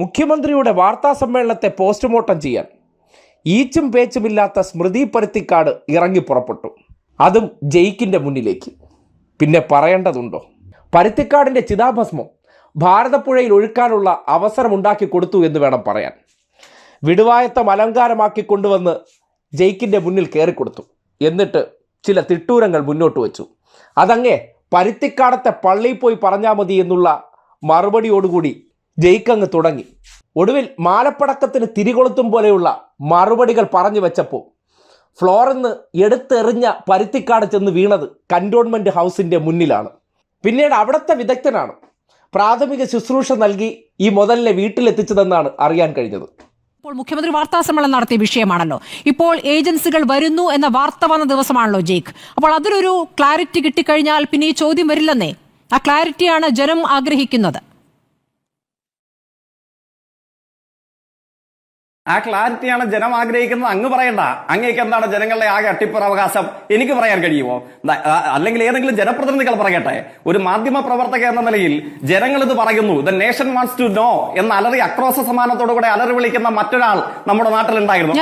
മുഖ്യമന്ത്രിയുടെ വാർത്താ സമ്മേളനത്തെ പോസ്റ്റ്മോർട്ടം ചെയ്യാൻ. ഈച്ചും പേച്ചുമില്ലാത്ത സ്മൃതി പരുത്തിക്കാട് ഇറങ്ങി പുറപ്പെട്ടു. അതും ജയിക്കിന്റെ മുന്നിലേക്ക്. പിന്നെ പറയേണ്ടതുണ്ടോ? പരുത്തിക്കാടിന്റെ ചിതാഭസ്മം ഭാരതപ്പുഴയിൽ ഒഴുക്കാനുള്ള അവസരമുണ്ടാക്കി കൊടുത്തു എന്ന് വേണം പറയാൻ. വിടുവായത്തം അലങ്കാരമാക്കി കൊണ്ടുവന്ന് ജയിക്കിന്റെ മുന്നിൽ കയറിക്കൊടുത്തു. എന്നിട്ട് ചില തിട്ടൂരങ്ങൾ മുന്നോട്ട് വെച്ചു. അതങ്ങേ പരുത്തിക്കാടത്തെ പള്ളിയിൽ പോയി പറഞ്ഞാൽ മതി എന്നുള്ള മറുപടിയോടുകൂടി ജയിക്കങ്ങ് തുടങ്ങി. ഒടുവിൽ മാലപ്പടക്കത്തിന് തിരികൊളുത്തും പോലെയുള്ള മറുപടികൾ പറഞ്ഞു വെച്ചപ്പോൾ ഫ്ലോറിന്ന് എടുത്തെറിഞ്ഞ പരുത്തിക്കാട് ചെന്ന് വീണത് കന്റോൺമെന്റ് ഹൗസിന്റെ മുന്നിലാണ്. പിന്നീട് അവിടുത്തെ വിദഗ്ധനാണ് പ്രാഥമിക ശുശ്രൂഷ നൽകി ഈ മുതലിനെ വീട്ടിലെത്തിച്ചതെന്നാണ് അറിയാൻ കഴിഞ്ഞത്. ഇപ്പോൾ മുഖ്യമന്ത്രി വാർത്താ സമ്മേളനം നടത്തിയ വിഷയമാണല്ലോ. ഇപ്പോൾ ഏജൻസികൾ വരുന്നു എന്ന വാർത്ത വന്ന ദിവസമാണല്ലോ ജെയ്ക്ക് അപ്പോൾ അതിലൊരു ക്ലാരിറ്റി കിട്ടിക്കഴിഞ്ഞാൽ പിന്നെ ഈ ചോദ്യം വരില്ലെന്നേ? ആ ക്ലാരിറ്റിയാണ് ജനം ആഗ്രഹിക്കുന്നത്. ആ ക്ലാരിറ്റിയാണ് ജനം ആഗ്രഹിക്കുന്നത്. അങ്ങ് പറയണ്ട. അങ്ങേക്ക് എന്താണ് ജനങ്ങളുടെ ആകെ അട്ടിപ്പറ അവകാശം എനിക്ക് പറയാൻ കഴിയുമോ? അല്ലെങ്കിൽ ഏതെങ്കിലും ജനപ്രതിനിധികൾ പറയട്ടെ. ഒരു മാധ്യമ പ്രവർത്തക എന്ന നിലയിൽ ജനങ്ങൾ ഇത് പറയുന്നു. The nation wants to know എന്ന അലറി അക്രോശ സമാനത്തോടുകൂടെ അലറി വിളിക്കുന്ന മറ്റൊരാൾ നമ്മുടെ നാട്ടിലുണ്ടായിരുന്നു.